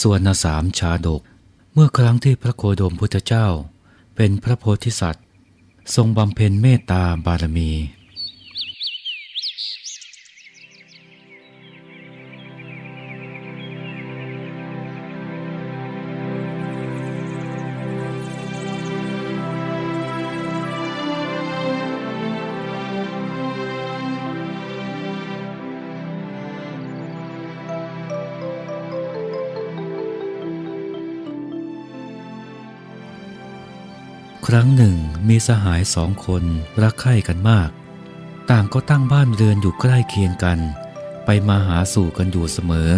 ส่วนสามชาดก เมื่อครั้งที่พระโคโดมพุทธเจ้า เป็นพระโพธิสัตว์ ทรงบำเพ็ญเมตตาบารมี รั้งหนึ่งมีสหายสองคนรักใคร่กันมาก ต่างก็ตั้งบ้านเรือนอยู่ใกล้เคียงกัน ไปมาหาสู่กันอยู่เสมอ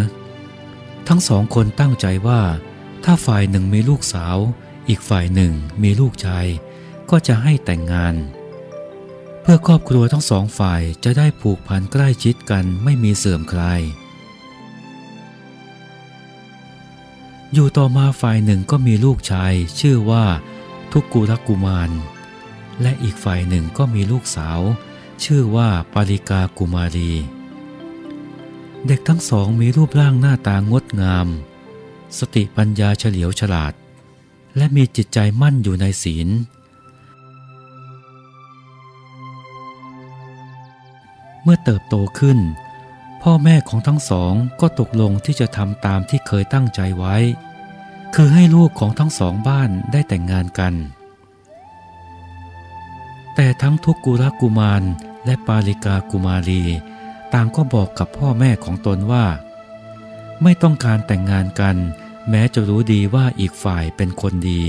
ทั้งสองคนตั้งใจว่า ถ้าฝ่ายหนึ่งมีลูกสาว อีกฝ่ายหนึ่งมีลูกชาย ก็จะให้แต่งงาน เพื่อครอบครัวทั้งสองฝ่ายจะได้ผูกพันใกล้ชิดกันไม่มีเสื่อมคลายอยู่ต่อมาฝ่ายหนึ่งก็มีลูกชายชื่อว่า ทุกกุลกุมาร และอีกฝ่ายหนึ่งก็มีลูกสาว ชื่อว่าปาริกากุมารี เด็กทั้งสองมีรูปร่างหน้าตางดงาม สติปัญญาเฉลียวฉลาด และมีจิตใจมั่นอยู่ในศีล เมื่อเติบโตขึ้น พ่อแม่ของทั้งสองก็ตกลงที่จะทำตามที่เคยตั้งใจไว้ คือให้ลูกของทั้งสองบ้านได้แต่งงานกัน แต่ทั้งทุกกุลกุมารและปาลิกากุมารี ต่างก็บอกกับพ่อแม่ของตนว่า ไม่ต้องการแต่งงานกัน แม้จะรู้ดีว่าอีกฝ่ายเป็นคนดี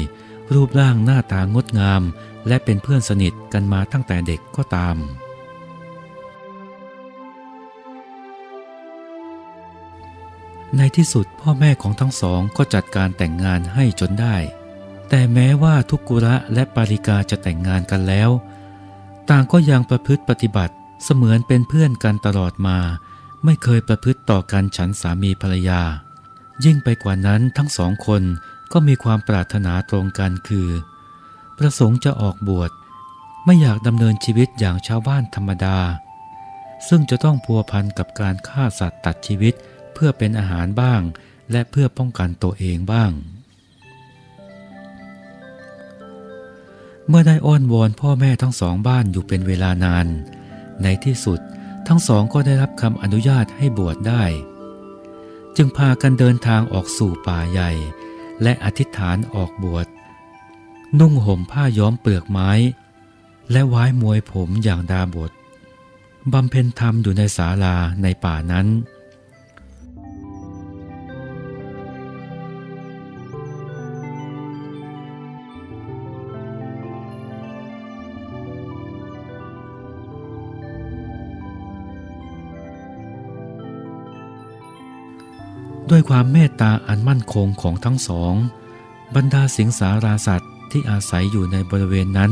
รูปร่างหน้าตางดงาม และเป็นเพื่อนสนิทกันมาตั้งแต่เด็กก็ตาม ในที่สุดพ่อแม่ของทั้งสองก็จัดการแต่งงานให้จนได้ แต่แม้ว่าทุกกุระและปาริกาจะแต่งงานกันแล้ว ต่างก็ยังประพฤติปฏิบัติเสมือนเป็นเพื่อนกันตลอดมา ไม่เคยประพฤติต่อกันฉันสามีภรรยา ยิ่งไปกว่านั้นทั้งสองคนก็มีความปรารถนาตรงกันคือ ประสงค์จะออกบวชไม่อยากดำเนินชีวิตอย่างชาวบ้านธรรมดา ซึ่งจะต้องพัวพันกับการฆ่าสัตว์ตัดชีวิต เพื่อเป็นอาหารบ้าง และเพื่อป้องกันตัวเองบ้าง เมื่อได้อ้อนวอนพ่อแม่ทั้งสองบ้านอยู่เป็นเวลานาน ในที่สุดทั้งสองก็ได้รับคำอนุญาตให้บวชได้ จึงพากันเดินทางออกสู่ป่าใหญ่ และอธิษฐานออกบวชนุ่งห่มผ้าย้อมเปลือกไม้ และไว้มวยผมอย่างดาบทบำเพ็ญธรรมอยู่ในศาลาในป่านั้น ด้วยความเมตตาอันมั่นคงของทั้งสอง บรรดาสิงสาราสัตว์ที่อาศัยอยู่ในบริเวณนั้น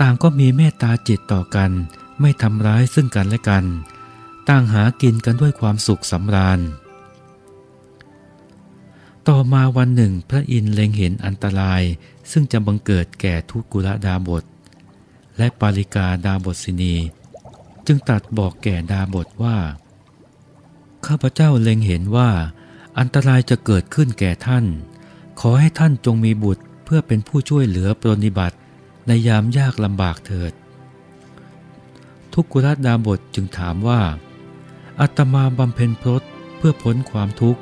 ต่างก็มีเมตตาจิตต่อกัน ไม่ทำร้ายซึ่งกันและกัน ต่างหากินกันด้วยความสุขสำราญ ต่อมาวันหนึ่งพระอินทร์เล็งเห็นอันตราย ซึ่งจะบังเกิดแก่ทุกุลดาบท และปาริกาดาบทสินี จึงตัดบอกแก่ดาบทว่า ข้าพเจ้าเล็งเห็นว่า อันตรายจะเกิดขึ้นแก่ท่าน ขอให้ท่านจงมีบุตรเพื่อเป็นผู้ช่วยเหลือปรนนิบัติ ในยามยากลำบากเถิด ทุกกุรัตดาบทจึงถามว่า อัตมาบำเพ็ญพรตเพื่อพ้นความทุกข์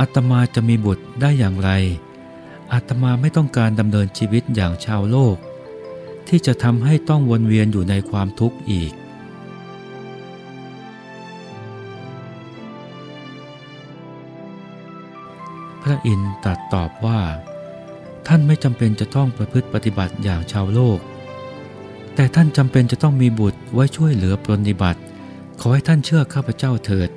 อัตมาจะมีบุตรได้อย่างไร อัตมาไม่ต้องการดำเนินชีวิตอย่างชาวโลก ที่จะทำให้ต้องวนเวียนอยู่ในความทุกข์อีก พระอินทร์ตรัสตอบว่า ท่านไม่จำเป็นจะต้องประพฤติปฏิบัติอย่างชาวโลก แต่ท่านจำเป็นจะต้องมีบุตรไว้ช่วยเหลือปรนนิบัติ ขอให้ท่านเชื่อข้าพเจ้าเถิด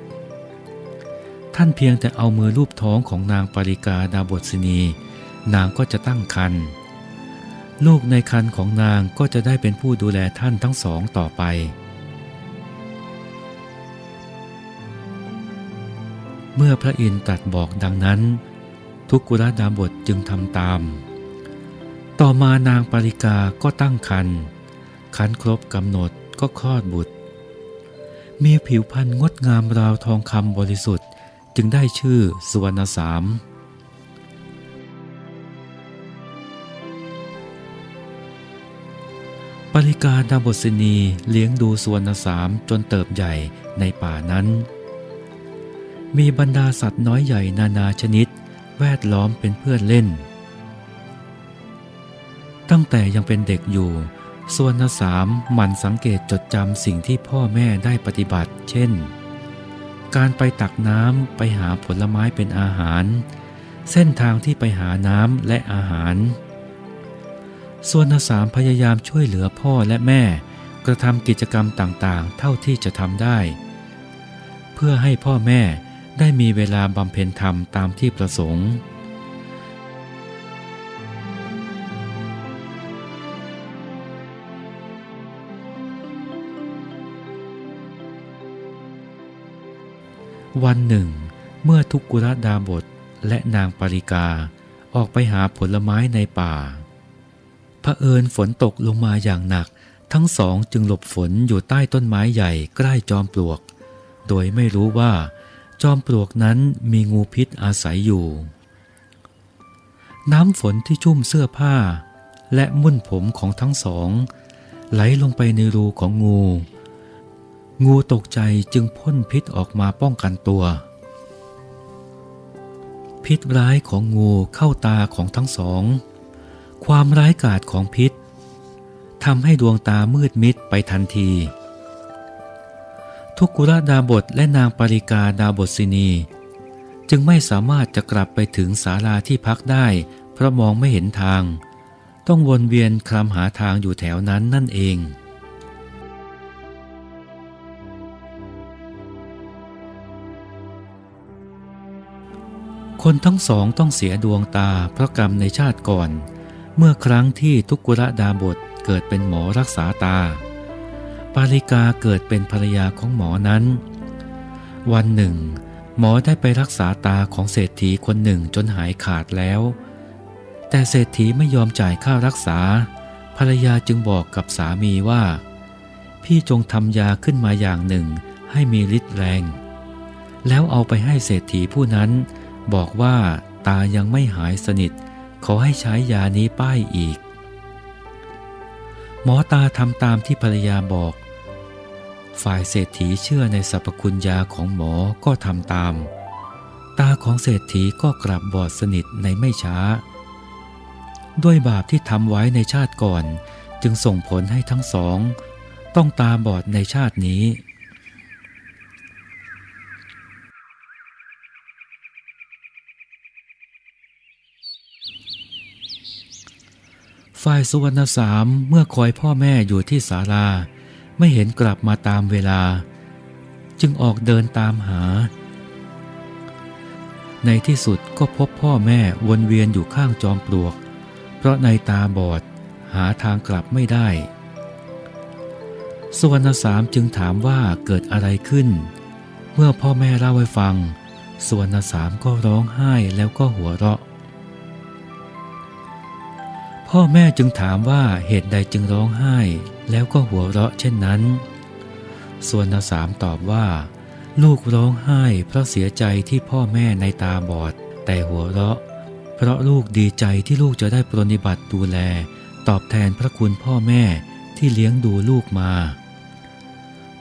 ท่านเพียงแต่เอามือลูบท้องของนางปริกาดาบทสินี นางก็จะตั้งครรภ์ลูกในครรภ์ของนางก็จะได้เป็นผู้ดูแลท่านทั้งสองต่อไป เมื่อพระอินทร์ตรัสบอกดังนั้น ทุกกุลดาบทจึงทำตาม ต่อมานางปริกาก็ตั้งครรภ์คันครบกำหนดก็คลอดบุตร มีผิวพรรณงดงามราวทองคำบริสุทธิ์จึงได้ชื่อสุวรรณสามปริกาดาบทสินีเลี้ยงดูสุวรรณสามจนเติบใหญ่ในป่านั้น มีบรรดาสัตว์น้อยใหญ่นานาชนิด แวดล้อมเป็นเพื่อนเล่น ตั้งแต่ยังเป็นเด็กอยู่ส่วนสามหมั่นสังเกตจดจำสิ่งที่พ่อแม่ได้ปฏิบัติ เช่น การไปตักน้ำไปหาผลไม้เป็นอาหาร เส้นทางที่ไปหาน้ำและอาหาร ส่วนนสามพยายามช่วยเหลือพ่อและแม่ กระทำกิจกรรมต่างๆ เท่าที่จะทำได้ เพื่อให้พ่อแม่ ได้มีเวลาบำเพ็ญธรรมตามที่ประสงค์ วันหนึ่ง เมื่อทุกกุรดาบทและนางปริกาออกไปหาผลไม้ในป่าเผอิญฝนตกลงมาอย่างหนัก ทั้งสองจึงหลบฝนอยู่ใต้ต้นไม้ใหญ่ใกล้จอมปลวก โดยไม่รู้ว่า จอมปลวกนั้นมีงูพิษอาศัยอยู่ น้ำฝนที่ชุ่มเสื้อผ้า และมุ่นผมของทั้งสอง ไหลลงไปในรูของงู งูตกใจจึงพ่นพิษออกมาป้องกันตัว พิษร้ายของงูเข้าตาของทั้งสอง ความร้ายกาจของพิษทำให้ดวงตามืดมิดไปทันที ทุกกุระดาบทและนางปริกาดาบทสินี จึงไม่สามารถจะกลับไปถึงศาลาที่พักได้ เพราะมองไม่เห็นทาง ต้องวนเวียนคลำหาทางอยู่แถวนั้นนั่นเองคนทั้งสองต้องเสียดวงตาเพราะกรรมในชาติก่อน เมื่อครั้งที่ทุกกุระดาบทเกิดเป็นหมอรักษาตา ปาริกาเกิดเป็นภรรยาของหมอนั้น วันหนึ่ง หมอได้ไปรักษาตาของเศรษฐีคนหนึ่งจนหายขาดแล้ว แต่เศรษฐีไม่ยอมจ่ายค่ารักษา ภรรยาจึงบอกกับสามีว่า พี่จงทำยาขึ้นมาอย่างหนึ่งให้มีฤทธิ์แรง แล้วเอาไปให้เศรษฐีผู้นั้น บอกว่าตายังไม่หายสนิท ขอให้ใช้ยานี้ป้ายอีก หมอตาทำตามที่ภรรยาบอก ฝ่ายเศรษฐีเชื่อในสรรพคุณยาของหมอก็ทำตาม ตาของเศรษฐีก็กลับบอดสนิทในไม่ช้า ด้วยบาปที่ทำไว้ในชาติก่อนจึงส่งผลให้ทั้งสอง ต้องตาบอดในชาตินี้ ฝ่ายสุวรรณสามเมื่อคอยพ่อแม่อยู่ที่ศาลา ไม่เห็นกลับมาตามเวลา จึงออกเดินตามหา ในที่สุดก็พบพ่อแม่วนเวียนอยู่ข้างจอมปลวก เพราะในตาบอดหาทางกลับไม่ได้ สุวรรณสามจึงถามว่าเกิดอะไรขึ้น เมื่อพ่อแม่เล่าให้ฟัง สุวรรณสามก็ร้องไห้แล้วก็หัวเราะ พ่อแม่จึงถามว่าเหตุใดจึงร้องไห้ แล้วก็หัวเราะเช่นนั้น ส่วนนาสามตอบว่า ลูกร้องไห้เพราะเสียใจที่พ่อแม่ในตาบอด แต่หัวเราะ เพราะลูกดีใจที่ลูกจะได้ปรนิบัติดูแล ตอบแทนพระคุณพ่อแม่ที่เลี้ยงดูลูกมา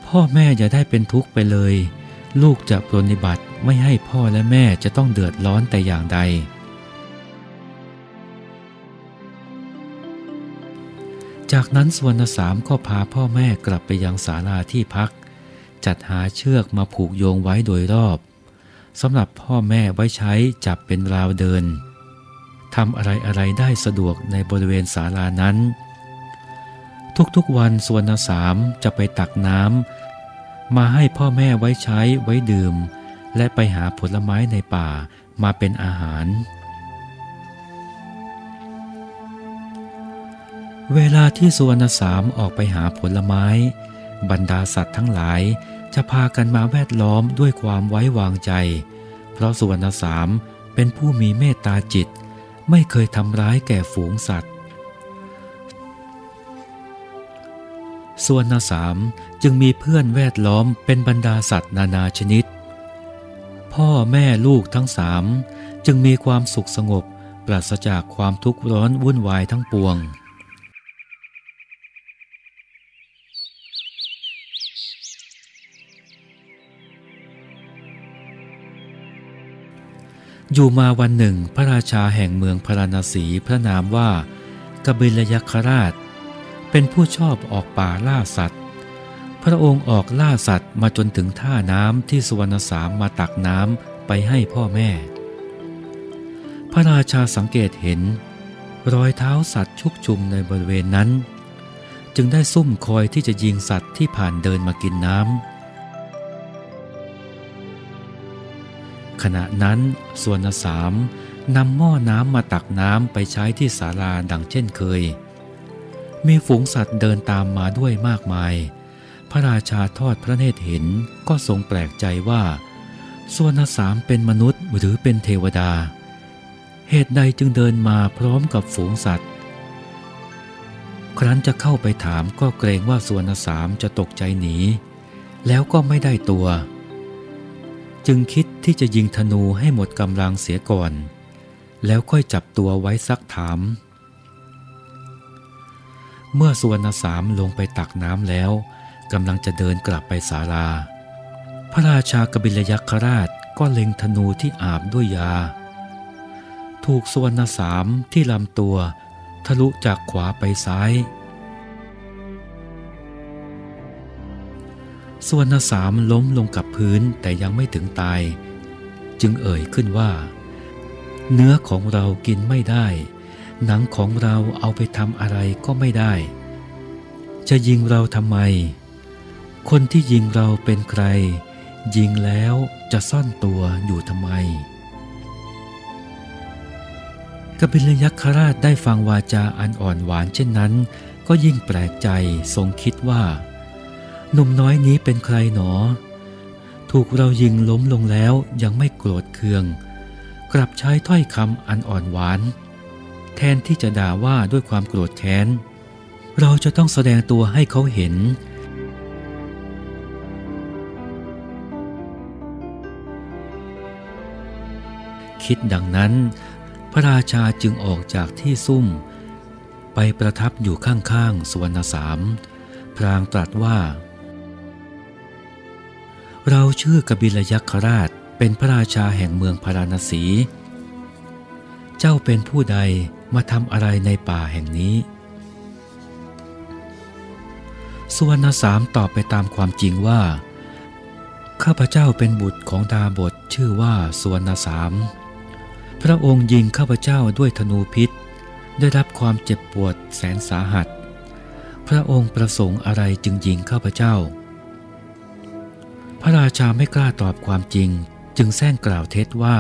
พ่อแม่อย่าได้เป็นทุกข์ไปเลย ลูกจะปรนิบัติไม่ให้พ่อและแม่จะต้องเดือดร้อนแต่อย่างใด จากนั้นสวนสามก็พาพ่อแม่กลับไปยังศาลาที่พัก จัดหาเชือกมาผูกโยงไว้โดยรอบสำหรับพ่อแม่ไว้ใช้จับเป็นราวเดินทำอะไรอะไรได้สะดวกในบริเวณศาลานั้น ทุกๆวันสวนสามจะไปตักน้ำมาให้พ่อแม่ไว้ใช้ไว้ดื่ม และไปหาผลไม้ในป่ามาเป็นอาหาร เวลาที่สุวรรณสามออกไปหาผลไม้ บรรดาสัตว์ทั้งหลายจะพากันมาแวดล้อมด้วยความไว้วางใจ เพราะสุวรรณสามเป็นผู้มีเมตตาจิต ไม่เคยทำร้ายแก่ฝูงสัตว์ส่วนนาสามจึงมีเพื่อนแวดล้อมเป็นบรรดาสัตว์นานาชนิด พ่อแม่ลูกทั้งสามจึงมีความสุขสงบ ปราศจากความทุกข์ร้อนวุ่นวายทั้งปวง อยู่มาวันหนึ่งพระราชาแห่งเมืองพราณสีพระนามว่ากบิลยัคราช เป็นผู้ชอบออกป่าล่าสัตว์ พระองค์ออกล่าสัตว์มาจนถึงท่าน้ำที่สุวรรณสามมาตักน้ำไปให้พ่อแม่ พระราชาสังเกตเห็น รอยเท้าสัตว์ชุกชุมในบริเวณนั้น จึงได้ซุ่มคอยที่จะยิงสัตว์ที่ผ่านเดินมากินน้ำ ขณะนั้นส่วนสามนำหม้อน้ำมาตักน้ำไปใช้ที่ศาลาดังเช่นเคย มีฝูงสัตว์เดินตามมาด้วยมากมาย พระราชาทอดพระเนตรเห็นก็ทรงแปลกใจว่าส่วนสามเป็นมนุษย์หรือเป็นเทวดา เหตุใดจึงเดินมาพร้อมกับฝูงสัตว์ ครั้นจะเข้าไปถามก็เกรงว่าส่วนสามจะตกใจหนี แล้วก็ไม่ได้ตัว จึงคิดที่จะยิงธนูให้หมดกำลังเสียก่อน แล้วค่อยจับตัวไว้ซักถาม เมื่อสุวรรณสามลงไปตักน้ำแล้วกำลังจะเดินกลับไปศาลา พระราชากบิลยักษราชก็เล็งธนูที่อาบด้วยยา ถูกสุวรรณสามที่ลำตัว ทะลุจากขวาไปซ้าย ส่วนนสามล้มลงกับพื้นแต่ยังไม่ถึงตาย จึงเอ่ยขึ้นว่า เนื้อของเรากินไม่ได้ หนังของเราเอาไปทำอะไรก็ไม่ได้ จะยิงเราทำไม คนที่ยิงเราเป็นใคร ยิงแล้วจะซ่อนตัวอยู่ทำไมกบิลยักษราชได้ฟังวาจาอันอ่อนหวานเช่นนั้น ก็ยิ่งแปลกใจทรงคิดว่า หนุ่มน้อยนี้เป็นใครหนอ ถูกเรายิงล้มลงแล้วยังไม่โกรธเคือง กลับใช้ถ้อยคำอันอ่อนหวาน แทนที่จะด่าว่าด้วยความโกรธแค้น เราจะต้องแสดงตัวให้เขาเห็นคิดดังนั้น พระราชาจึงออกจากที่ซุ่ม ไปประทับอยู่ข้างๆสุวรรณสาม พรางตรัสว่า เราชื่อกบิลยักษราชเป็นพระราชาแห่งเมืองพาราณสี เจ้าเป็นผู้ใดมาทำอะไรในป่าแห่งนี้ สุวรรณสามตอบไปตามความจริงว่า ข้าพเจ้าเป็นบุตรของดาบทชื่อว่าสุวรรณสาม พระองค์ยิงข้าพเจ้าด้วยธนูพิษ ได้รับความเจ็บปวดแสนสาหัส พระองค์ประสงค์อะไรจึงยิงข้าพเจ้า พระราชาไม่กล้าตอบความจริง จึงแซงกล่าวเท็จว่า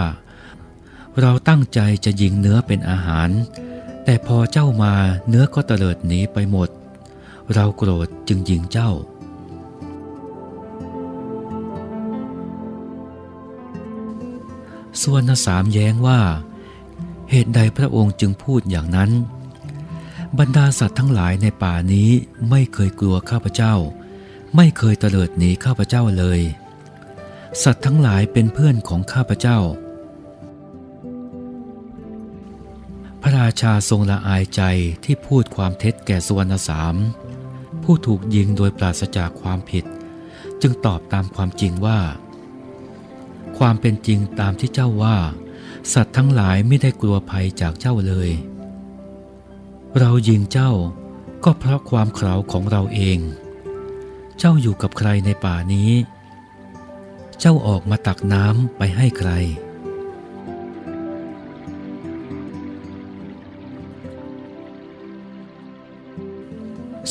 เราตั้งใจจะยิงเนื้อเป็นอาหาร แต่พอเจ้ามาเนื้อก็เตลิดหนีไปหมด เราโกรธจึงยิงเจ้า ส่วนนสามแย้งว่า เหตุใดพระองค์จึงพูดอย่างนั้น บรรดาสัตว์ทั้งหลายในป่านี้ไม่เคยกลัวข้าพเจ้า ไม่เคยเตลิดหนีข้าพเจ้าเลย สัตว์ทั้งหลายเป็นเพื่อนของข้าพเจ้า พระราชาทรงละอายใจที่พูดความเท็จแก่สุวรรณสาม ผู้ถูกยิงโดยปราศจากความผิด จึงตอบตามความจริงว่า ความเป็นจริงตามที่เจ้าว่า สัตว์ทั้งหลายไม่ได้กลัวภัยจากเจ้าเลย เรายิงเจ้าก็เพราะความเขลาของเราเอง เจ้าอยู่กับใครในป่านี้ เจ้าออกมาตักน้ำไปให้ใคร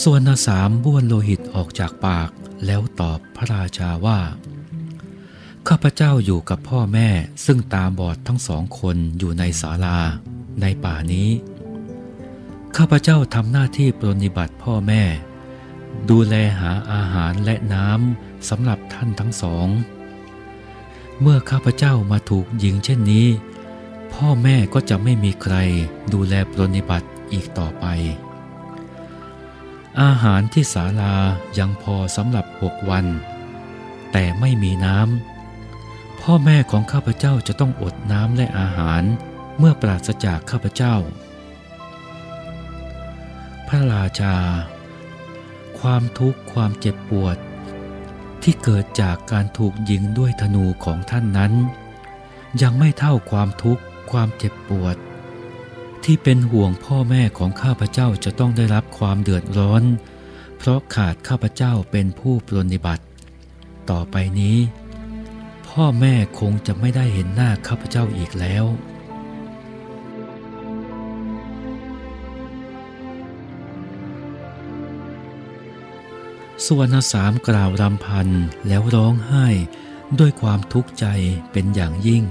ส่วนนาสามบ้วนโลหิตออกจากปากแล้วตอบพระราชาว่า ข้าพเจ้าอยู่กับพ่อแม่ซึ่งตาบอดทั้งสองคนอยู่ในศาลาในป่านี้ ข้าพเจ้าทำหน้าที่ปรนนิบัติพ่อแม่ ดูแลหาอาหารและน้ำสำหรับท่านทั้งสอง เมื่อข้าพเจ้ามาถูกยิงเช่นนี้ พ่อแม่ก็จะไม่มีใครดูแลปรนนิบัติอีกต่อไป อาหารที่ศาลายังพอสำหรับหกวัน แต่ไม่มีน้ำพ่อแม่ของข้าพเจ้าจะต้องอดน้ำและอาหารเมื่อปราศจากข้าพเจ้า พระราชา ความทุกข์ความเจ็บปวด ที่เกิดจากการถูกยิงด้วยธนูของท่านนั้น ยังไม่เท่าความทุกข์ความเจ็บปวด ที่เป็นห่วงพ่อแม่ของข้าพเจ้าจะต้องได้รับความเดือดร้อน เพราะขาดข้าพเจ้าเป็นผู้ปรนนิบัติ ต่อไปนี้ พ่อแม่คงจะไม่ได้เห็นหน้าข้าพเจ้าอีกแล้ว สุวรรณสามกล่าวรำพันแล้วร้องไห้ด้วยความทุกข์ใจเป็นอย่างยิ่ง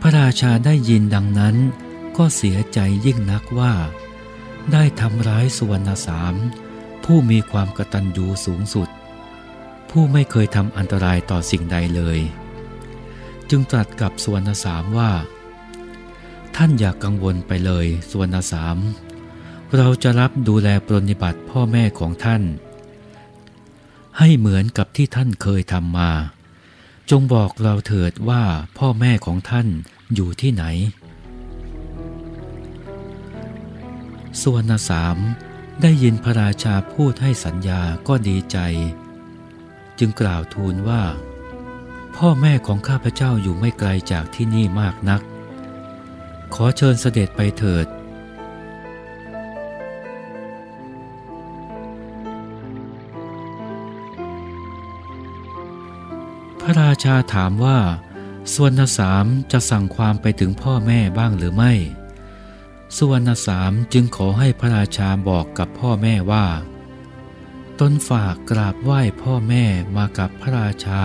พระราชาได้ยินดังนั้น ก็เสียใจยิ่งนักว่า ได้ทำร้ายสุวรรณสาม ผู้มีความกตัญญูสูงสุด ผู้ไม่เคยทำอันตรายต่อสิ่งใดเลย จึงตรัสกับสุวรรณสามว่า ท่านอย่ากกังวลไปเลยสุวรรณสาม เราจะรับดูแลปรนนิบัติพ่อแม่ของท่าน ให้เหมือนกับที่ท่านเคยทำมา จงบอกเราเถิดว่าพ่อแม่ของท่านอยู่ที่ไหน ส่วนสามได้ยินพระราชาพูดให้สัญญาก็ดีใจ จึงกล่าวทูลว่า พ่อแม่ของข้าพเจ้าอยู่ไม่ไกลจากที่นี่มากนัก ขอเชิญเสด็จไปเถิด ระราชาถามว่าส่วนสามจะสั่งความไปถึงพ่อแม่บ้างหรือไม่ สุวรรณสามจึงขอให้พระราชาบอกกับพ่อแม่ว่า ตนฝากกราบไหว้พ่อแม่มากับพระราชา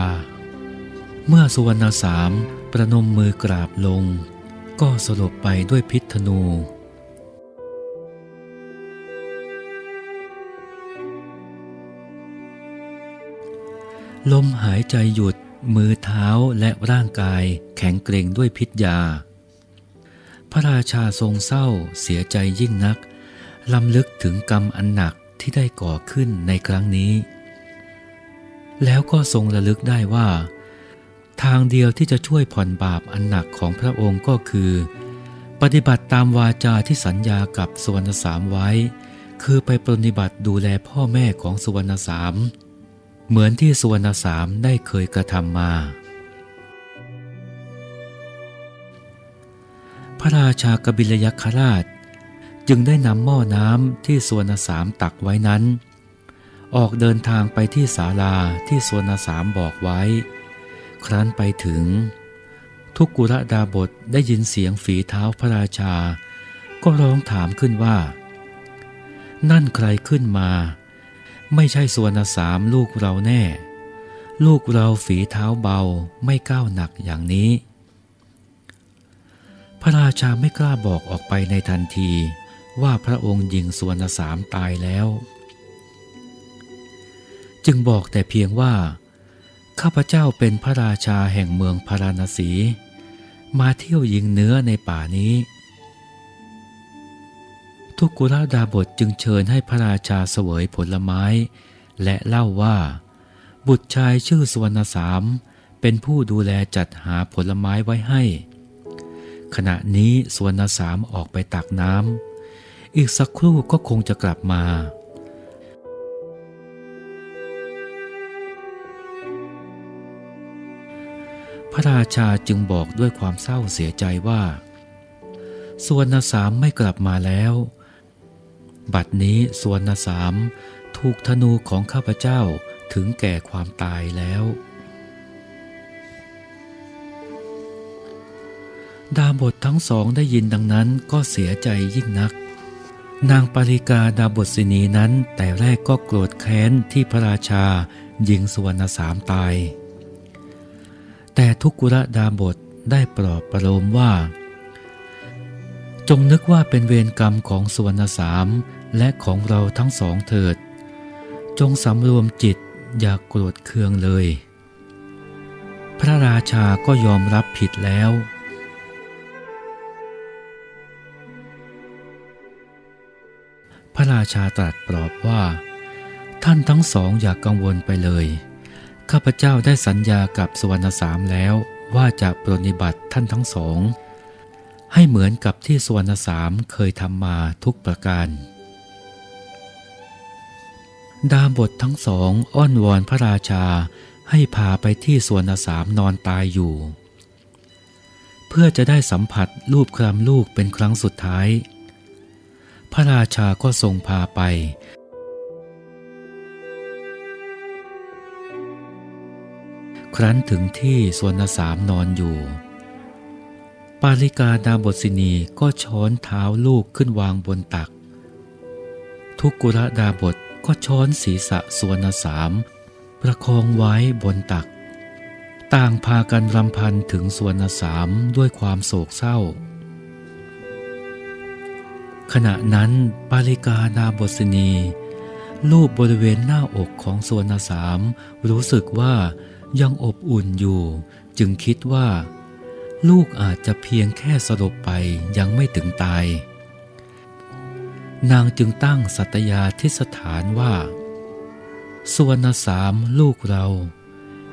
เมื่อสุวรรณสามประนมมือกราบลง ก็สลบไปด้วยพิษธนูลมหายใจหยุด มือเท้าและร่างกายแข็งเกร็งด้วยพิษยา พระราชาทรงเศร้าเสียใจยิ่งนักลำลึกถึงกรรมอันหนักที่ได้ก่อขึ้นในครั้งนี้ แล้วก็ทรงระลึกได้ว่า ทางเดียวที่จะช่วยผ่อนบาปอันหนักของพระองค์ก็คือ ปฏิบัติตามวาจาที่สัญญากับสุวรรณสามไว้ คือไปปฏิบัติดูแลพ่อแม่ของสุวรรณสาม เหมือนที่สุวรรณสามได้เคยกระทำมา พระราชากบิลยัคราช จึงได้นำหม้อน้ำที่สุวรรณสามตักไว้นั้น ออกเดินทางไปที่ศาลาที่สุวรรณสามบอกไว้ ครั้นไปถึง ทุกกุระดาบทได้ยินเสียงฝีเท้าพระราชา ก็ร้องถามขึ้นว่า นั่นใครขึ้นมา ไม่ใช่ส่วนสามลูกเราแน่ ลูกเราฝีเท้าเบาไม่ก้าวหนักอย่างนี้ พระราชาไม่กล้าบอกออกไปในทันทีว่าพระองค์ยิงส่วนสามตายแล้ว จึงบอกแต่เพียงว่า ข้าพเจ้าเป็นพระราชาแห่งเมืองพาราณสี มาเที่ยวยิงเนื้อในป่านี้ ทุกกุราดาบทจึงเชิญให้พระราชาเสวยผลไม้ และเล่าว่า บุตรชายชื่อสวรรณสาม เป็นผู้ดูแลจัดหาผลไม้ไว้ให้ ขณะนี้สวรรณสามออกไปตักน้ำอีกสักครู่ก็คงจะกลับมาพระราชาจึงบอกด้วยความเศร้าเสียใจว่า สวรรณสามไม่กลับมาแล้ว บัดนี้สวรรณสามถูกธนูของข้าพเจ้าถึงแก่ความตายแล้ว ดาบททั้งสองได้ยินดังนั้นก็เสียใจยิ่งนัก นางปาริกาดาบทสินีนั้นแต่แรกก็โกรธแค้นที่พระราชายิงสวรรณสามตาย แต่ทุกกุระดาบทได้ปลอบประโลมว่า จงนึกว่าเป็นเวรกรรมของสวรรณสามและของเราทั้งสองเถิด จงสำรวมจิตอย่ากโกรธเคืองเลย พระราชาก็ยอมรับผิดแล้ว พระราชาตรัสปลอบว่า ท่านทั้งสองอย่ากกังวลไปเลย ข้าพเจ้าได้สัญญากับสุวรรณสามแล้วว่าจะปรนนิบัติท่านทั้งสอง ให้เหมือนกับที่สวรรณสามเคยทำมาทุกประการ ดาบททั้งสองอ้อนวอนพระราชาให้พาไปที่สวนสามนอนตายอยู่ เพื่อจะได้สัมผัสรูปคลำลูกเป็นครั้งสุดท้าย พระราชาก็ทรงพาไป ครั้นถึงที่สวนสามนอนอยู่ ปาลิกาดาบทสินีก็ช้อนเท้าลูกขึ้นวางบนตัก ทุกกุระดาบทก็ช้อนศีรษะสวนสาม ประคองไว้บนตัก ต่างพากันรำพันถึงสวนสามด้วยความโศกเศร้า ขณะนั้นปาลิกาดาบทสินีรูปบริเวณหน้าอกของสวนสาม รู้สึกว่ายังอบอุ่นอยู่ จึงคิดว่า ลูกอาจจะเพียงแค่สลบไปยังไม่ถึงตาย นางจึงตั้งสัตยาทิสถานว่าสวนสามลูกเรา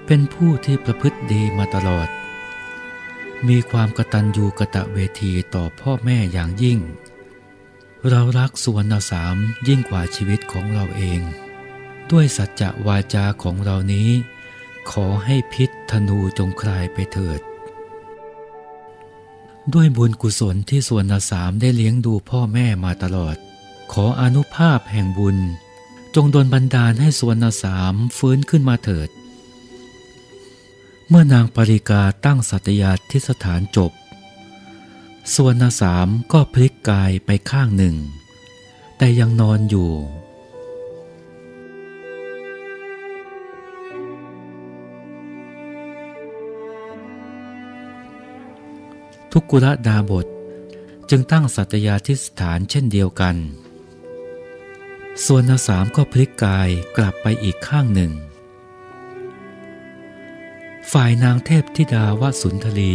เป็นผู้ที่ประพฤติดีมาตลอด มีความกตัญญูกะตะเวทีต่อพ่อแม่อย่างยิ่ง เรารักสุวรรณสามยิ่งกว่าชีวิตของเราเอง ด้วยสัจจะวาจาของเรานี้ ขอให้พิษธนูจงคลายไปเถิด ด้วยบุญกุศลที่ส่วนนาสามได้เลี้ยงดูพ่อแม่มาตลอด ขออนุภาพแห่งบุญ จงดลบันดาลให้ส่วนนาสามฟื้นขึ้นมาเถิด เมื่อนางปริกาตั้งสัตยาทิสถานจบ ส่วนนาสามก็พลิกกายไปข้างหนึ่ง แต่ยังนอนอยู่ ทุกกุระดาบท จึงตั้งสัตยาทิสถานเช่นเดียวกัน ส่วนนาสามก็พลิกกายกลับไปอีกข้างหนึ่ง ฝ่ายนางเทพธิดาวสุนทรี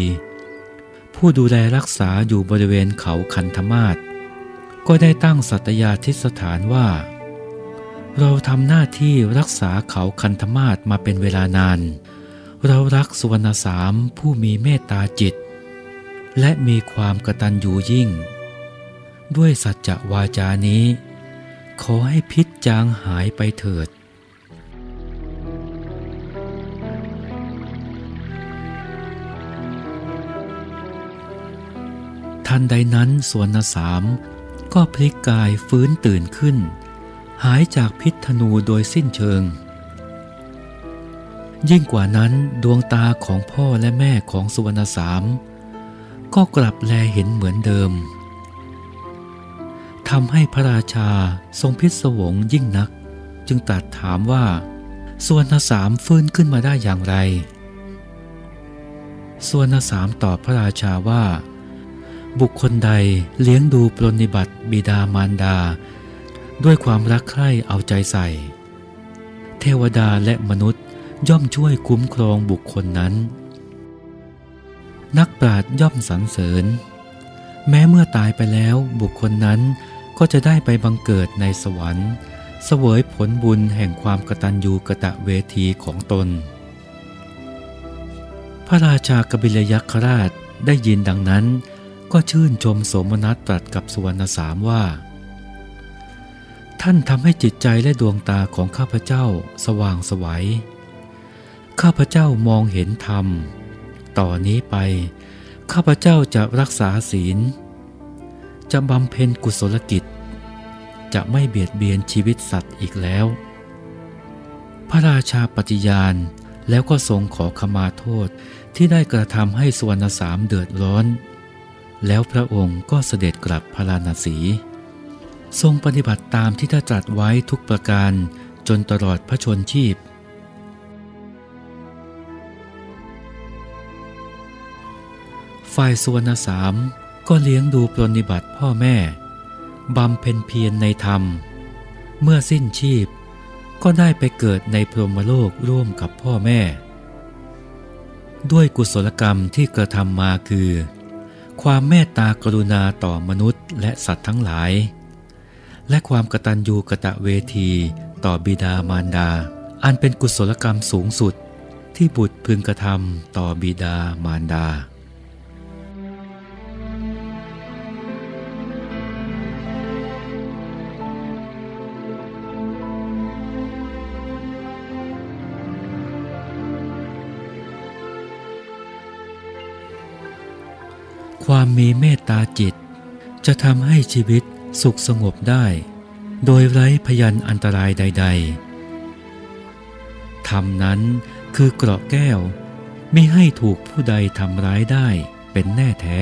ผู้ดูแลรักษาอยู่บริเวณเขาคันธมาศก็ได้ตั้งสัตยาทิสถานว่า เราทำหน้าที่รักษาเขาคันธมาศมาเป็นเวลานาน เรารักสุวรรณสามผู้มีเมตตาจิต และมีความกระตัญญูยิ่ง ด้วยสัจจะวาจานี้ ขอให้พิษจางหายไปเถิด ทันใดนั้นสวนสามก็พลิกกายฟื้นตื่นขึ้น หายจากพิษธนูโดยสิ้นเชิง ยิ่งกว่านั้นดวงตาของพ่อและแม่ของสุวรรณสาม ก็กลับแลเห็นเหมือนเดิมทำให้พระราชาทรงพิศวงยิ่งนัก จึงตรัสถามว่าส่วนสามฟื้นขึ้นมาได้อย่างไรส่วนสามตอบพระราชาว่า บุคคลใดเลี้ยงดูปรนนิบัติบิดามารดา ด้วยความรักใคร่เอาใจใส่ เทวดาและมนุษย์ย่อมช่วยคุ้มครองบุคคลนั้น นักปราชญ์ย่อมสรรเสริญ แม้เมื่อตายไปแล้วบุคคลนั้นก็จะได้ไปบังเกิดในสวรรค์เสวยผลบุญแห่งความกตัญญูกะตะเวทีของตน พระราชากบิลยักษราชได้ยินดังนั้น ก็ชื่นชมสมนัสตรัสกับสุวรรณสามว่า ท่านทำให้จิตใจและดวงตาของข้าพเจ้าสว่างสวยัยข้าพเจ้ามองเห็นธรรม ต่อนนี้ไป ข้าพเจ้าจะรักษาศีล จะบำเพ็ญกุศลกิจ จะไม่เบียดเบียนชีวิตสัตว์อีกแล้ว พระราชาปฏิญาณแล้วก็ทรงขอขมาโทษที่ได้กระทำให้สวรรณสามเดือดร้อน แล้วพระองค์ก็เสด็จกลับพาราณสี ทรงปฏิบัติตามที่ได้ตรัสไว้ทุกประการจนตลอดพระชนชีพ ฝ่ายสุวรรณสามก็เลี้ยงดูปรนนิบัติพ่อแม่ บำเพ็ญเพียรในธรรม เมื่อสิ้นชีพ ก็ได้ไปเกิดในพรหมโลกร่วมกับพ่อแม่ ด้วยกุศลกรรมที่กระทำมาคือ ความเมตตากรุณาต่อมนุษย์และสัตว์ทั้งหลาย และความกตัญญูกะตะเวทีต่อบิดามารดา อันเป็นกุศลกรรมสูงสุดที่บุตรพึงกระทำต่อบิดามารดา ความมีเมตตาจิต จะทำให้ชีวิตสุขสงบได้ โดยไร้พยันอันตรายใด ๆธรรมนั้นคือเกราะแก้ว ไม่ให้ถูกผู้ใดทำร้ายได้เป็นแน่แท้